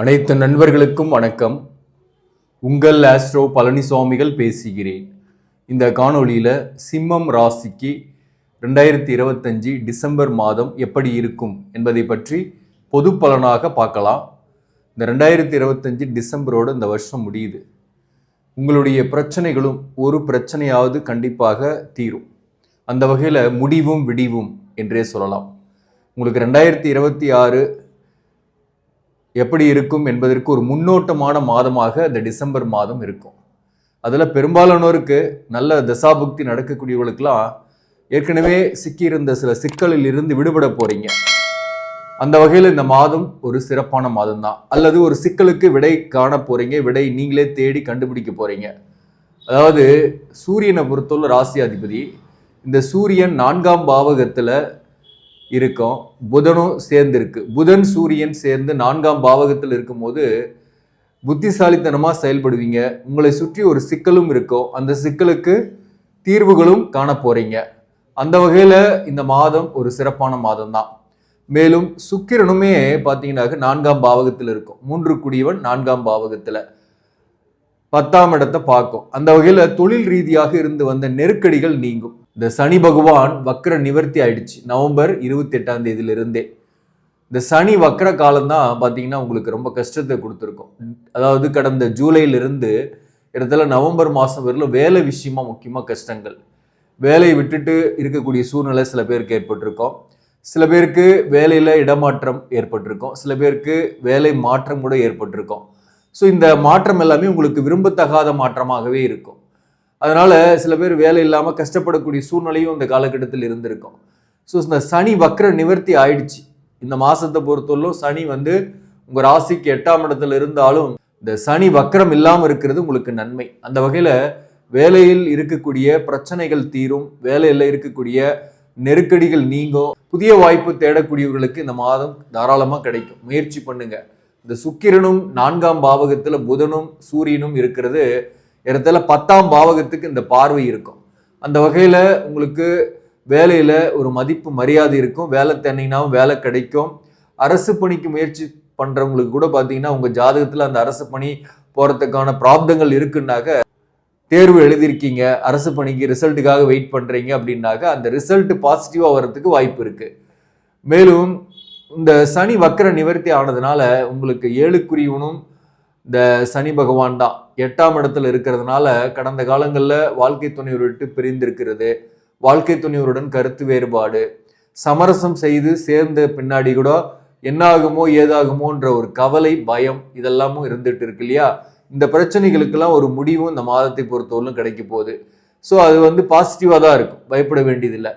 அனைத்து நண்பர்களுக்கும் வணக்கம். உங்கள் ஆஸ்ட்ரோ பழனிசுவாமிகள் பேசுகிறேன். இந்த காணொளியில் சிம்மம் ராசிக்கு ரெண்டாயிரத்தி இருபத்தஞ்சி டிசம்பர் மாதம் எப்படி இருக்கும் என்பதை பற்றி பொது பலனாக பார்க்கலாம். இந்த ரெண்டாயிரத்தி இருபத்தஞ்சி டிசம்பரோடு இந்த வருஷம் முடியுது. உங்களுடைய பிரச்சனைகளும் ஒரு பிரச்சனையாவது கண்டிப்பாக தீரும். அந்த வகையில் முடிவும் விடிவும் என்றே சொல்லலாம். உங்களுக்கு ரெண்டாயிரத்தி இருபத்தி ஆறு எப்படி இருக்கும் என்பதற்கு ஒரு முன்னோட்டமான மாதமாக இந்த டிசம்பர் மாதம் இருக்கும். அதில் பெரும்பாலானோருக்கு நல்ல தசாபுக்தி நடக்கக்கூடியவர்களுக்கெல்லாம் ஏற்கனவே சிக்கியிருந்த சில சிக்கலில் இருந்து விடுபட போறீங்க. அந்த வகையில் இந்த மாதம் ஒரு சிறப்பான மாதம் தான் அல்லது ஒரு சிக்கலுக்கு விடை காண போறீங்க விடை நீங்களே தேடி கண்டுபிடிக்க போறீங்க. அதாவது சூரியனை பொறுத்தவரை ராசி அதிபதி இந்த சூரியன் நான்காம் பாவகத்தில் இருக்கும். புதனும் சேர்ந்துருக்கு. புதன் சூரியன் சேர்ந்து நான்காம் பாவகத்தில் இருக்கும்போது புத்திசாலித்தனமாக செயல்படுவீங்க. உங்களை சுற்றி ஒரு சிக்கலும் இருக்கும். அந்த சிக்கலுக்கு தீர்வுகளும் காண போகிறீங்க அந்த வகையில் இந்த மாதம் ஒரு சிறப்பான மாதம் தான் மேலும் சுக்கிரனுமே பார்த்தீங்கன்னாக்க நான்காம் பாவகத்தில் இருக்கும். மூன்று குடியவன் நான்காம் பாவகத்தில் பத்தாம் இடத்தை பார்க்கும். அந்த வகையில் தொழில் ரீதியாக இருந்து வந்த நெருக்கடிகள் நீங்கும். இந்த சனி பகவான் வக்ர நிவர்த்தி ஆயிடுச்சு. நவம்பர் இருபத்தி எட்டாம் தேதியிலிருந்தே. இந்த சனி வக்ர காலம்தான் பார்த்தீங்கன்னா உங்களுக்கு ரொம்ப கஷ்டத்தை கொடுத்துருக்கும். அதாவது கடந்த ஜூலையிலிருந்து இடத்துல நவம்பர் மாதம் வரையிலும் வேலை விஷயமா முக்கியமாக கஷ்டங்கள். வேலையை விட்டுட்டு இருக்கக்கூடிய சூழ்நிலை சில பேருக்கு ஏற்பட்டிருக்கோம். சில பேருக்கு வேலையில் இடமாற்றம் ஏற்பட்டிருக்கும். சில பேருக்கு வேலை மாற்றம் கூட ஏற்பட்டிருக்கும். ஸோ இந்த மாற்றம் எல்லாமே உங்களுக்கு விரும்பத்தகாத மாற்றமாகவே இருக்கும். அதனால் சில பேர் வேலை இல்லாமல் கஷ்டப்படக்கூடிய சூழ்நிலையும் இந்த காலகட்டத்தில் இருந்திருக்கும். ஸோ இந்த சனி வக்ர நிவர்த்தி ஆயிடுச்சு. இந்த மாதத்தை பொறுத்தவரையிலும் சனி வந்து உங்கள் ராசிக்கு எட்டாம் இடத்துல இருந்தாலும் இந்த சனி வக்ரம் இல்லாமல் இருக்கிறது உங்களுக்கு நன்மை. அந்த வகையில் வேலையில் இருக்கக்கூடிய பிரச்சனைகள் தீரும். வேலையில் இருக்கக்கூடிய நெருக்கடிகள் நீங்கும். புதிய வாய்ப்பு தேடக்கூடியவர்களுக்கு இந்த மாதம் தாராளமாக கிடைக்கும். முயற்சி பண்ணுங்க. இந்த சுக்கிரனும் நான்காம் பாவகத்தில் புதனும் சூரியனும் இருக்கிறது இடத்துல பத்தாம் பாவகத்துக்கு இந்த பார்வை இருக்கும். அந்த வகையில் உங்களுக்கு வேலையில் ஒரு மதிப்பு மரியாதை இருக்கும். வேலை தென்னினாவும் வேலை கிடைக்கும். அரசு பணிக்கு முயற்சி பண்ணுறவங்களுக்கு கூட பார்த்தீங்கன்னா உங்கள் ஜாதகத்தில் அந்த அரசு பணி போகிறதுக்கான பிராப்தங்கள் இருக்குன்னாக்க தேர்வு எழுதியிருக்கீங்க. அரசு பணிக்கு ரிசல்ட்டுக்காக வெயிட் பண்ணுறீங்க அப்படின்னாக்க அந்த ரிசல்ட் பாசிட்டிவாக வர்றதுக்கு வாய்ப்பு இருக்குது மேலும் இந்த சனி வக்கர நிவர்த்தி ஆனதுனால உங்களுக்கு ஏழுக்குரியவனும் இந்த சனி பகவான் தான். எட்டாம் இடத்துல இருக்கிறதுனால கடந்த காலங்களில் வாழ்க்கை துணைவர் விட்டு பிரிந்திருக்கிறது. வாழ்க்கை துணைவருடன் கருத்து வேறுபாடு. சமரசம் செய்து சேர்ந்த பின்னாடி கூட என்ன ஆகுமோ ஏதாகுமோன்ற ஒரு கவலை பயம் இதெல்லாமும் இருந்துட்டு இருக்கு இல்லையா? இந்த பிரச்சனைகளுக்கெல்லாம் ஒரு முடிவும் இந்த மாதத்தை பொறுத்தவரையிலும் கிடைக்க போகுது. ஸோ அது வந்து பாசிட்டிவாக தான் இருக்கும். பயப்பட வேண்டியதில்லை.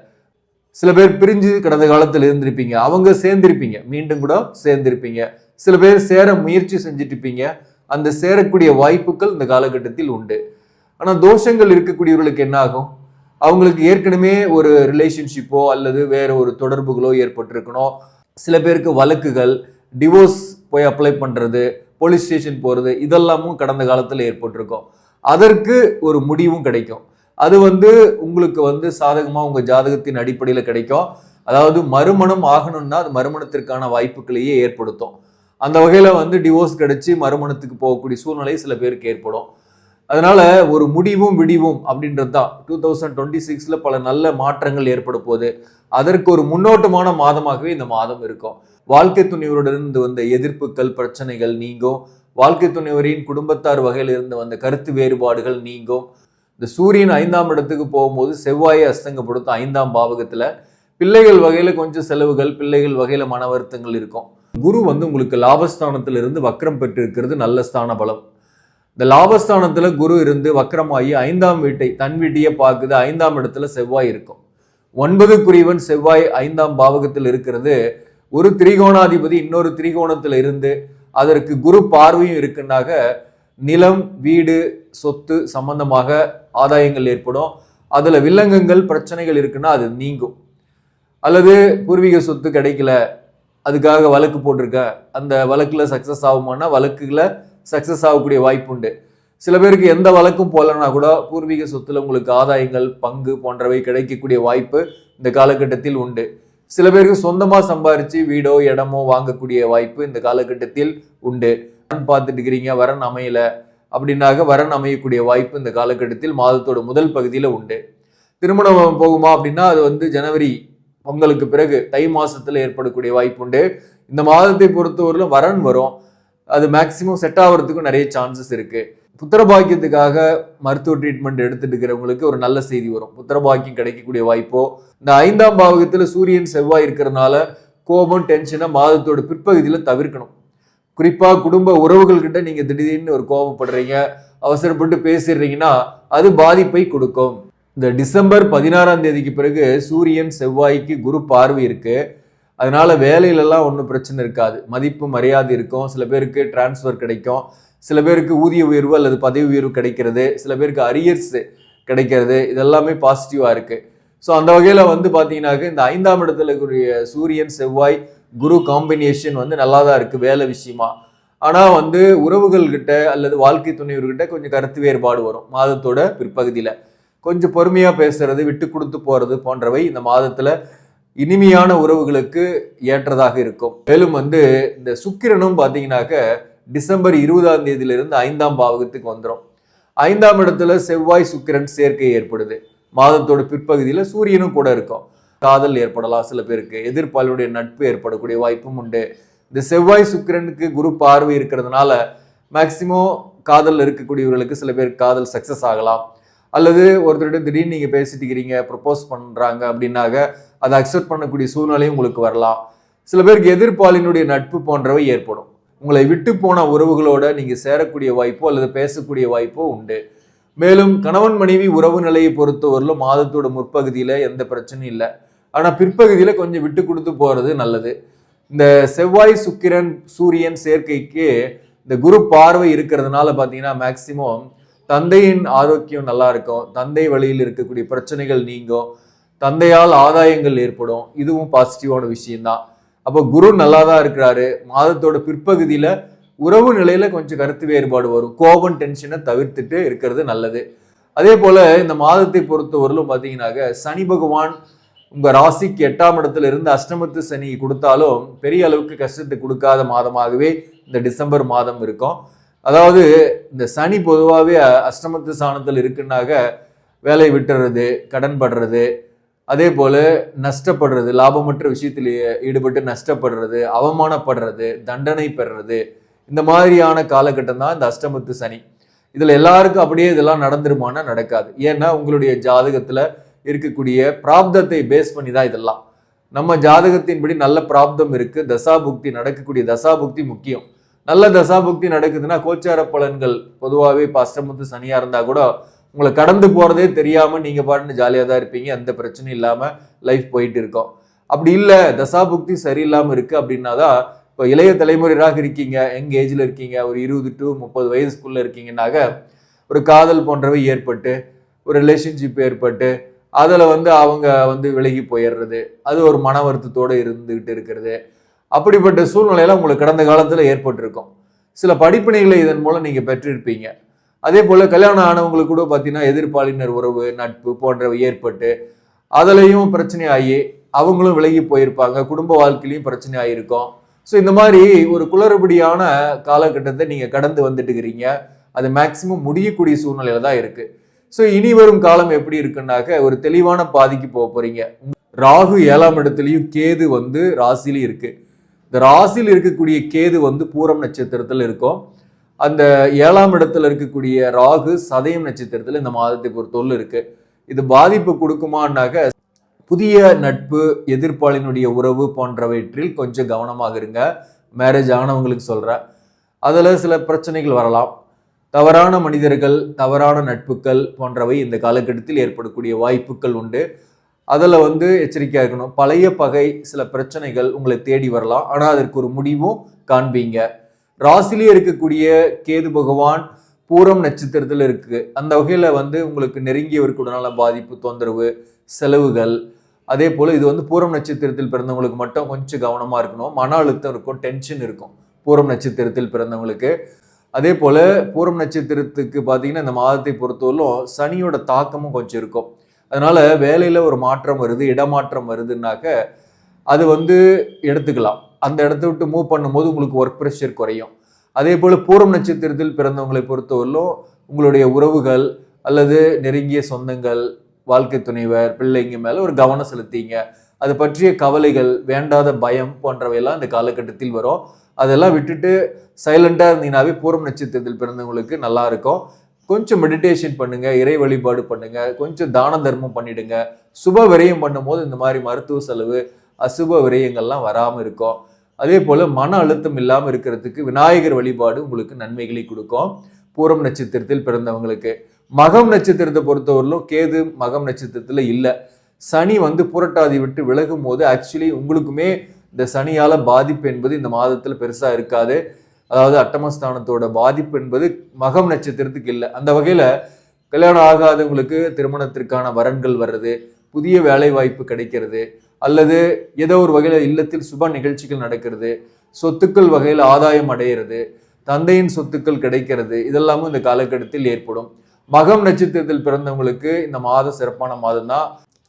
சில பேர் பிரிஞ்சு கடந்த காலத்தில் இருந்திருப்பீங்க. அவங்க சேர்ந்திருப்பீங்க. மீண்டும் கூட சேர்ந்திருப்பீங்க. சில பேர் சேர முயற்சி செஞ்சுட்டு இருப்பீங்க. அந்த சேரக்கூடிய வாய்ப்புகள் இந்த காலகட்டத்தில் உண்டு. ஆனால் தோஷங்கள் இருக்கக்கூடியவர்களுக்கு என்ன ஆகும் அவங்களுக்கு ஏற்கனவே ஒரு ரிலேஷன்ஷிப்போ அல்லது வேற ஒரு தொடர்புகளோ ஏற்பட்டிருக்கணும். சில பேருக்கு வழக்குகள் டிவோர்ஸ் போய் அப்ளை பண்ணுறது போலீஸ் ஸ்டேஷன் போகிறது இதெல்லாமும் கடந்த காலத்தில் ஏற்பட்டிருக்கும். அதற்கு ஒரு முடிவும் கிடைக்கும். அது வந்து உங்களுக்கு வந்து சாதகமாக உங்கள் ஜாதகத்தின் அடிப்படையில் கிடைக்கும். அதாவது மறுமணம் ஆகணும்னா அது மறுமணத்திற்கான வாய்ப்புகளையே ஏற்படுத்தும். அந்த வகையில் வந்து டிவோர்ஸ் கிடைச்சி மறுமணத்துக்கு போகக்கூடிய சூழ்நிலை சில பேருக்கு ஏற்படும். அதனால் ஒரு முடிவும் விடிவும் அப்படின்றது தான். டூ தௌசண்ட் டுவெண்ட்டி சிக்ஸில் பல நல்ல மாற்றங்கள் ஏற்பட போகுது. அதற்கு ஒரு முன்னோட்டமான மாதமாகவே இந்த மாதம் இருக்கும். வாழ்க்கை துணைவருடன் வந்த எதிர்ப்புகள் பிரச்சனைகள் நீங்கும். வாழ்க்கை துணைவரின் குடும்பத்தார் வகையில் இருந்து வந்த கருத்து வேறுபாடுகள் நீங்கும். இந்த சூரியன் ஐந்தாம் இடத்துக்கு போகும்போது செவ்வாயை அஸ்தங்கப்படுத்தும் ஐந்தாம் பாவகத்தில். பிள்ளைகள் வகையில் கொஞ்சம் செலவுகள் பிள்ளைகள் வகையில் மன வருத்தங்கள் இருக்கும். குரு வந்து உங்களுக்கு லாபஸ்தானத்திலிருந்து வக்ரம் பெற்றிருக்கிறது நல்ல ஸ்தான பலம். இந்த லாபஸ்தானத்தில் குரு இருந்து வக்ரமாகி ஐந்தாம் வீட்டை தன் வீட்டையே பார்க்குது ஐந்தாம் இடத்துல செவ்வாய் இருக்கும். ஒன்பது குறிவன் செவ்வாய் ஐந்தாம் பாவகத்தில் இருக்கிறது. ஒரு திரிகோணாதிபதி இன்னொரு திரிகோணத்தில் இருந்து அதற்கு குரு பார்வையும் இருக்குன்னாக நிலம் வீடு சொத்து சம்பந்தமாக ஆதாயங்கள் ஏற்படும். அதில் வில்லங்கங்கள் பிரச்சனைகள் இருக்குன்னா அது நீங்கும். அல்லது பூர்வீக சொத்து கிடைக்கல அதுக்காக வழக்கு போட்டிருக்கேன் அந்த வழக்கில் சக்ஸஸ் ஆகுமானா வழக்குல சக்ஸஸ் ஆகக்கூடிய வாய்ப்பு உண்டு. சில பேருக்கு எந்த வழக்கும் போகலன்னா கூட பூர்வீக சொத்துல உங்களுக்கு ஆதாயங்கள் பங்கு போன்றவை கிடைக்கக்கூடிய வாய்ப்பு இந்த காலகட்டத்தில் உண்டு. சில பேருக்கு சொந்தமாக சம்பாரித்து வீடோ இடமோ வாங்கக்கூடிய வாய்ப்பு இந்த காலகட்டத்தில் உண்டு. வரன் பார்த்துட்டு இருக்கிறீங்க வரன் அமையல அப்படின்னாக வரன் அமையக்கூடிய வாய்ப்பு இந்த காலகட்டத்தில் மாதத்தோட முதல் பகுதியில் உண்டு. திருமணம் போகுமா அப்படின்னா அது வந்து ஜனவரி பொங்கலுக்கு பிறகு தை மாசத்துல ஏற்படக்கூடிய வாய்ப்பு உண்டு இந்த மாதத்தை பொறுத்தவரையிலும் வரன் வரும். அது மேக்சிமம் செட் ஆகிறதுக்கும் நிறைய சான்சஸ் இருக்கு. புத்திரபாக்கியத்துக்காக மருத்துவ ட்ரீட்மெண்ட் எடுத்துட்டு இருக்கிறவங்களுக்கு ஒரு நல்ல செய்தி வரும். புத்திரபாக்கியம் கிடைக்கக்கூடிய வாய்ப்போ இந்த ஐந்தாம் பாவகத்துல சூரியன் செவ்வாய் இருக்கிறதுனால கோபம் டென்ஷனை மாதத்தோட பிற்பகுதியில் தவிர்க்கணும். குறிப்பாக குடும்ப உறவுகள்கிட்ட நீங்கள் திடீர்னு ஒரு கோபப்படுறீங்க அவசரப்பட்டு பேசிடுறீங்கன்னா அது பாதிப்பை கொடுக்கும். இந்த டிசம்பர் பதினாறாம் தேதிக்கு பிறகு சூரியன் செவ்வாய்க்கு குரு பார்வை இருக்கு. அதனால வேலையிலலாம் ஒன்றும் பிரச்சனை இருக்காது. மதிப்பு மரியாதை இருக்கும். சில பேருக்கு டிரான்ஸ்ஃபர் கிடைக்கும். சில பேருக்கு ஊதிய உயர்வு அல்லது பதவி உயர்வு கிடைக்கிறது. சில பேருக்கு அரியர்ஸ் கிடைக்கிறது. இதெல்லாமே பாசிட்டிவாக இருக்குது ஸோ அந்த வகையில் வந்து பார்த்தீங்கன்னாக்க இந்த ஐந்தாம் இடத்துல இருக்கக்கூடிய சூரியன் செவ்வாய் குரு காம்பினேஷன் வந்து நல்லா தான் இருக்குது வேலை விஷயமா. ஆனால் வந்து உறவுகள்கிட்ட அல்லது வாழ்க்கை துணைவர்கிட்ட கொஞ்சம் கருத்து வேறுபாடு வரும் மாதத்தோட பிற்பகுதியில். கொஞ்சம் பொறுமையாக பேசுறது விட்டு கொடுத்து போறது போன்றவை இந்த மாதத்தில் இனிமையான உறவுகளுக்கு ஏற்றதாக இருக்கும். மேலும் வந்து இந்த சுக்கிரனும் பார்த்தீங்கன்னாக்க டிசம்பர் இருபதாம் தேதியிலிருந்து ஐந்தாம் பாவகத்துக்கு வந்துடும் ஐந்தாம் இடத்துல செவ்வாய் சுக்கிரன் சேர்க்கை ஏற்படுது. மாதத்தோட பிற்பகுதியில் சூரியனும் கூட இருக்கும். காதல் ஏற்படலாம் சில பேருக்கு. எதிர்ப்பாளருடைய நட்பு ஏற்படக்கூடிய வாய்ப்பும் உண்டு. இந்த செவ்வாய் சுக்கிரனுக்கு குரு பார்வை இருக்கிறதுனால மேக்சிமம் காதல் இருக்கக்கூடியவர்களுக்கு சில பேர் காதல் சக்சஸ் ஆகலாம். அல்லது ஒருத்தர்கிட்ட திடீர்னு நீங்கள் பேசிட்டு இருக்கிறீங்க ப்ரப்போஸ் பண்ணுறாங்க அப்படின்னாக்க அதை அக்செப்ட் பண்ணக்கூடிய சூழ்நிலையும் உங்களுக்கு வரலாம். சில பேருக்கு எதிர்ப்பாளினுடைய நட்பு போன்றவை ஏற்படும். உங்களை விட்டு போன உறவுகளோட நீங்கள் சேரக்கூடிய வாய்ப்போ அல்லது பேசக்கூடிய வாய்ப்போ உண்டு. மேலும் கணவன் மனைவி உறவு நிலையை பொறுத்தவரையிலும் மாதத்தோட முற்பகுதியில் எந்த பிரச்சனையும் இல்லை. ஆனால் பிற்பகுதியில் கொஞ்சம் விட்டு கொடுத்து போகிறது நல்லது. இந்த செவ்வாய் சுக்கிரன் சூரியன் சேர்க்கைக்கு இந்த குரு பார்வை இருக்கிறதுனால பார்த்தீங்கன்னா மேக்சிமம் தந்தையின் ஆரோக்கியம் நல்லா இருக்கும். தந்தை வழியில் இருக்கக்கூடிய பிரச்சனைகள் நீங்கும். தந்தையால் ஆதாயங்கள் ஏற்படும். இதுவும் பாசிட்டிவான விஷயம்தான். அப்போ குரு நல்லா தான் இருக்கிறாரு. மாதத்தோட பிற்பகுதியில் உறவு நிலையில கொஞ்சம் கருத்து வேறுபாடு வரும். கோபம் டென்ஷனை தவிர்த்துட்டு இருக்கிறது நல்லது. அதே போல இந்த மாதத்தை பொறுத்தவரையிலும் பார்த்தீங்கன்னாக்க சனி பகவான் உங்க ராசிக்கு எட்டாம் இடத்துல இருந்து அஷ்டமத்து சனி கொடுத்தாலும் பெரிய அளவுக்கு கஷ்டத்தை கொடுக்காத மாதமாகவே இந்த டிசம்பர் மாதம் இருக்கும். அதாவது இந்த சனி பொதுவாகவே அஷ்டமத்து சாணத்தில் இருக்குன்னாக வேலை விட்டுறது கடன் படுறது அதே போல் நஷ்டப்படுறது லாபமற்ற விஷயத்தில் ஈடுபட்டு நஷ்டப்படுறது அவமானப்படுறது தண்டனை பெறுறது இந்த மாதிரியான காலகட்டம் தான் இந்த அஷ்டமத்து சனி. இதில் எல்லாருக்கும் அப்படியே இதெல்லாம் நடந்துருமானா நடக்காது. ஏன்னா உங்களுடைய ஜாதகத்தில் இருக்கக்கூடிய பிராப்தத்தை பேஸ் பண்ணி தான் இதெல்லாம். நம்ம ஜாதகத்தின்படி நல்ல பிராப்தம் இருக்குது தசாபுக்தி நடக்கக்கூடிய தசாபுக்தி முக்கியம். நல்ல தசாபுக்தி நடக்குதுன்னா கோச்சார பலன்கள் பொதுவாகவே இப்போ அஷ்டமத்து சனியாக இருந்தால் கூட உங்களை கடந்து போகிறதே தெரியாமல் நீங்கள் பாட்டுன்னு ஜாலியாக தான் இருப்பீங்க. எந்த பிரச்சனையும் இல்லாமல் லைஃப் போயிட்டு இருக்கோம். அப்படி இல்லை தசாபுக்தி சரியில்லாமல் இருக்குது அப்படின்னா தான் இப்போ இளைய தலைமுறையாக இருக்கீங்க. யங் ஏஜில் இருக்கீங்க. ஒரு இருபது டு முப்பது வயசுக்குள்ள இருக்கீங்கன்னாக ஒரு காதல் போன்றவை ஏற்பட்டு ஒரு ரிலேஷன்ஷிப் ஏற்பட்டு அதில் வந்து அவங்க வந்து விலகி போயிடுறது அது ஒரு மன வருத்தத்தோடு இருந்துக்கிட்டு இருக்கிறது. அப்படிப்பட்ட சூழ்நிலையெல்லாம் உங்களுக்கு கடந்த காலத்தில் ஏற்பட்டிருக்கும். சில படிப்பினைகளை இதன் மூலம் நீங்கள் பெற்றிருப்பீங்க. அதே போல் கல்யாணம் ஆனவங்களுக்கு கூட பார்த்தீங்கன்னா எதிர்ப்பாளினர் உறவு நட்பு போன்றவை ஏற்பட்டு அதுலேயும் பிரச்சனை ஆகி அவங்களும் விலகி போயிருப்பாங்க. குடும்ப வாழ்க்கையிலையும் பிரச்சனை ஆகியிருக்கும் ஸோ இந்த மாதிரி ஒரு குளறுபடியான காலகட்டத்தை நீங்கள் கடந்து வந்துட்டு இருக்கிறீங்க அது மேக்சிமம் முடியக்கூடிய சூழ்நிலையில தான் இருக்குது ஸோ இனி வரும் காலம் எப்படி இருக்குன்னாக்க ஒரு தெளிவான பாதிக்கு போக போகிறீங்க ராகு ஏழாம் இடத்துலையும் கேது வந்து ராசிலையும் இருக்குது இந்த ராசியில் இருக்கக்கூடிய கேது வந்து பூரம் நட்சத்திரத்தில் இருக்கும். அந்த ஏழாம் இடத்துல இருக்கக்கூடிய ராகு சதயம் நட்சத்திரத்தில் இந்த மாதத்தை தொல் இருக்கு. இது பாதிப்பு கொடுக்குமான்னாக்க புதிய நட்பு எதிர்ப்பாளினுடைய உறவு போன்றவற்றில் கொஞ்சம் கவனமாக இருங்க. மேரேஜ் ஆனவங்களுக்கு சொல்கிறேன் அதில் சில பிரச்சனைகள் வரலாம். தவறான மனிதர்கள் தவறான நட்புகள் போன்றவை இந்த காலகட்டத்தில் ஏற்படக்கூடிய வாய்ப்புகள் உண்டு. அதில் வந்து எச்சரிக்கையாக இருக்கணும். பழைய பகை சில பிரச்சனைகள் உங்களை தேடி வரலாம். ஆனால் அதற்கு ஒரு முடிவும் காண்பீங்க. ராசிலேயே இருக்கக்கூடிய கேது பகவான் பூரம் நட்சத்திரத்தில் இருக்கு. அந்த வகையில் வந்து உங்களுக்கு நெருங்கியவருக்குடனால பாதிப்பு தொந்தரவு செலவுகள். அதே போல் இது வந்து பூரம் நட்சத்திரத்தில் பிறந்தவங்களுக்கு மட்டும் கொஞ்சம் கவனமாக இருக்கணும். மன அழுத்தம் இருக்கும் டென்ஷன் இருக்கும் பூரம் நட்சத்திரத்தில் பிறந்தவங்களுக்கு. அதே போல் பூரம் நட்சத்திரத்துக்கு பார்த்தீங்கன்னா இந்த மாதத்தை பொறுத்தவரையிலும் சனியோட தாக்கமும் கொஞ்சம் இருக்கும். அதனால் வேலையில் ஒரு மாற்றம் வருது இடமாற்றம் வருதுன்னாக்க அது வந்து எடுத்துக்கலாம். அந்த இடத்த விட்டு மூவ் பண்ணும்போது உங்களுக்கு ஒர்க் ப்ரெஷர் குறையும். அதே போல் பூரம் நட்சத்திரத்தில் பிறந்தவங்களை பொறுத்தவரையிலும் உங்களுடைய உறவுகள் அல்லது நெருங்கிய சொந்தங்கள் வாழ்க்கை துணைவர் பிள்ளைங்க மேலே ஒரு கவனம் செலுத்திங்க. அது பற்றிய கவலைகள் வேண்டாத பயம் போன்றவையெல்லாம் இந்த காலகட்டத்தில் வரும். அதெல்லாம் விட்டுட்டு சைலண்டாக இருந்தீங்கன்னாவே பூரம் நட்சத்திரத்தில் பிறந்தவங்களுக்கு நல்லா இருக்கும். கொஞ்சம் மெடிடேஷன் பண்ணுங்க இறை வழிபாடு பண்ணுங்க கொஞ்சம் தான தர்மம் பண்ணிடுங்க. சுப விரயம் பண்ணும்போது இந்த மாதிரி மருத்துவ செலவு அசுப விரயங்கள்லாம் வராமல் இருக்கும். அதே போல் மன அழுத்தம் இல்லாமல் இருக்கிறதுக்கு விநாயகர் வழிபாடு உங்களுக்கு நன்மைகளை கொடுக்கும். பூரம் நட்சத்திரத்தில் பிறந்தவங்களுக்கு மகம் நட்சத்திரத்தை பொறுத்தவரையிலும் கேது மகம் நட்சத்திரத்தில் இல்லை. சனி வந்து புரட்டாதி விட்டு விலகும் போது ஆக்சுவலி உங்களுக்குமே இந்த சனியால் பாதிப்பு என்பது இந்த மாதத்தில் பெருசாக இருக்காது. அதாவது அட்டமஸ்தானத்தோட பாதிப்பு என்பது மகம் நட்சத்திரத்துக்கு இல்லை. அந்த வகையில் கல்யாணம் ஆகாதவங்களுக்கு திருமணத்திற்கான வரன்கள் வர்றது புதிய வேலை வாய்ப்பு கிடைக்கிறது அல்லது ஏதோ ஒரு வகையில் இல்லத்தில் சுப நிகழ்ச்சிகள் நடக்கிறது சொத்துக்கள் வகையில் ஆதாயம் அடைகிறது தந்தையின் சொத்துக்கள் கிடைக்கிறது இதெல்லாமும் இந்த காலகட்டத்தில் ஏற்படும். மகம் நட்சத்திரத்தில் பிறந்தவங்களுக்கு இந்த மாதம் சிறப்பான மாதம் தான்.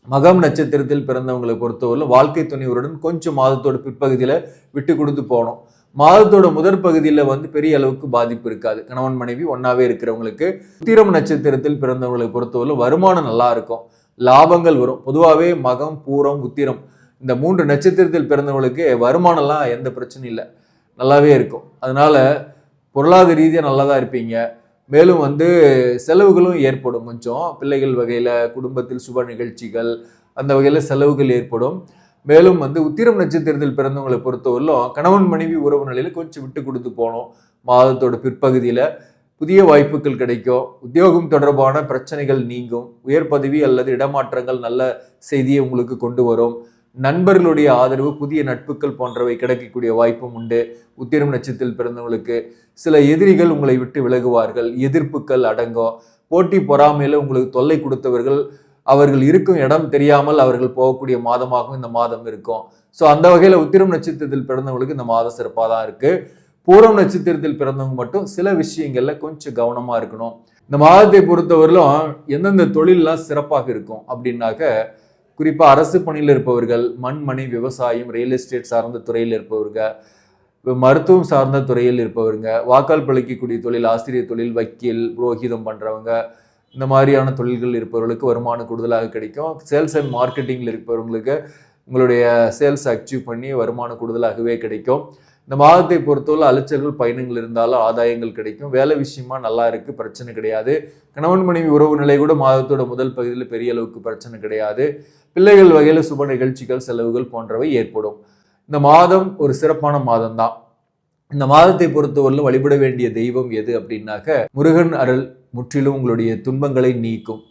மகம் நட்சத்திரத்தில் பிறந்தவங்களை பொறுத்தவரை வாழ்க்கை துணைவருடன் கொஞ்சம் மாதத்தோட பிற்பகுதியில் விட்டு கொடுத்து போகணும். மாதத்தோட முதற் பகுதியில் வந்து பெரிய அளவுக்கு பாதிப்பு இருக்காது. கணவன் மனைவி ஒன்றாவே இருக்கிறவங்களுக்கு உத்திரம் நட்சத்திரத்தில் பிறந்தவங்களை பொறுத்தவரை வருமானம் நல்லா இருக்கும். லாபங்கள் வரும். பொதுவாகவே மகம் பூரம் உத்திரம் இந்த மூன்று நட்சத்திரத்தில் பிறந்தவங்களுக்கு வருமானம்லாம் எந்த பிரச்சனையும் இல்லை. நல்லாவே இருக்கும். அதனால பொருளாதார ரீதியாக நல்லா தான் இருப்பீங்க. மேலும் வந்து செலவுகளும் ஏற்படும். கொஞ்சம் பிள்ளைகள் வகையில் குடும்பத்தில் சுப நிகழ்ச்சிகள் அந்த வகையில் செலவுகள் ஏற்படும். மேலும் வந்து உத்திரம் நட்சத்திரத்தில் பிறந்தவங்களை பொறுத்தவரையிலும் கணவன் மனைவி உறவு நிலையில் கொஞ்சம் விட்டு கொடுத்து போனோம் மாதத்தோட பிற்பகுதியில் புதிய வாய்ப்புகள் கிடைக்கும். உத்தியோகம் தொடர்பான பிரச்சனைகள் நீங்கும். உயர் பதவி அல்லது இடமாற்றங்கள் நல்ல செய்தியை உங்களுக்கு கொண்டு வரும். நண்பர்களுடைய ஆதரவு புதிய நட்புகள் போன்றவை கிடைக்கக்கூடிய வாய்ப்பும் உண்டு. உத்திரம் நட்சத்திரத்தில் பிறந்தவங்களுக்கு சில எதிரிகள் உங்களை விட்டு விலகுவார்கள். எதிர்ப்புகள் அடங்கும். போட்டி பொறாமையில உங்களுக்கு தொல்லை கொடுத்தவர்கள் அவர்கள் இருக்கும் இடம் தெரியாமல் அவர்கள் போகக்கூடிய மாதமாகவும் இந்த மாதம் இருக்கும். ஸோ அந்த வகையில் உத்திரம் நட்சத்திரத்தில் பிறந்தவங்களுக்கு இந்த மாதம் சிறப்பாக தான் இருக்குது பூரம் நட்சத்திரத்தில் பிறந்தவங்க மட்டும் சில விஷயங்களில் கொஞ்சம் கவனமாக இருக்கணும். இந்த மாதத்தை பொறுத்தவரையிலும் எந்தெந்த தொழிலெலாம் சிறப்பாக இருக்கும் அப்படின்னாக்க குறிப்பாக அரசு பணியில் இருப்பவர்கள் மண் மணி விவசாயம் ரியல் எஸ்டேட் சார்ந்த துறையில் இருப்பவர்கள் மருத்துவம் சார்ந்த துறையில் இருப்பவருங்க வாக்கால் பிழைக்கக்கூடிய தொழில் ஆசிரியர் தொழில் வக்கீல் புரோகிதம் பண்ணுறவங்க இந்த மாதிரியான தொழில்கள் இருப்பவர்களுக்கு வருமானம் கூடுதலாக கிடைக்கும். சேல்ஸ் அண்ட் மார்க்கெட்டிங்கில் இருப்பவர்களுக்கு உங்களுடைய சேல்ஸ் அச்சீவ் பண்ணி வருமானம் கூடுதலாகவே கிடைக்கும். இந்த மாதத்தை பொறுத்தவரை அலைச்சல்கள் பயணங்கள் இருந்தாலும் ஆதாயங்கள் கிடைக்கும். வேலை விஷயமா நல்லா இருக்குது பிரச்சனை கிடையாது. கணவன் மனைவி உறவு நிலை கூட மாதத்தோட முதல் பகுதியில் பெரிய அளவுக்கு பிரச்சனை கிடையாது. பிள்ளைகள் வகையில் சுப நிகழ்ச்சிகள் செலவுகள் போன்றவை ஏற்படும். இந்த மாதம் ஒரு சிறப்பான மாதம் தான் இந்த மாதத்தை பொறுத்தவரையிலும் வழிபட வேண்டிய தெய்வம் எது அப்படின்னாக்க முருகன் அருள் முற்றிலும் உங்களுடைய துன்பங்களை நீக்கும்.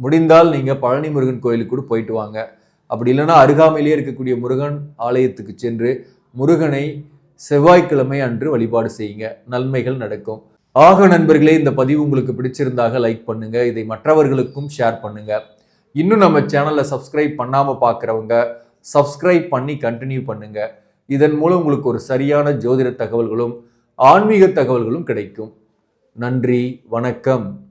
முடிந்தால் நீங்கள் பழனி முருகன் கோயிலுக்கு கூட போயிட்டு வாங்க. அப்படி இல்லைன்னா அருகாமையிலே இருக்கக்கூடிய முருகன் ஆலயத்துக்கு சென்று முருகனை செவ்வாய்க்கிழமை அன்று வழிபாடு செய்யுங்க. நன்மைகள் நடக்கும். ஆக நண்பர்களே இந்த பதிவு உங்களுக்கு பிடிச்சிருந்தாக லைக் பண்ணுங்க. இதை மற்றவர்களுக்கும் ஷேர் பண்ணுங்க. இன்னும் நம்ம சேனலை சப்ஸ்கிரைப் பண்ணாமல் பார்க்குறவங்க சப்ஸ்கிரைப் பண்ணி கண்டினியூ பண்ணுங்க. இதன் மூலம் உங்களுக்கு ஒரு சரியான ஜோதிட தகவல்களும் ஆன்மீக தகவல்களும் கிடைக்கும். நன்றி வணக்கம்.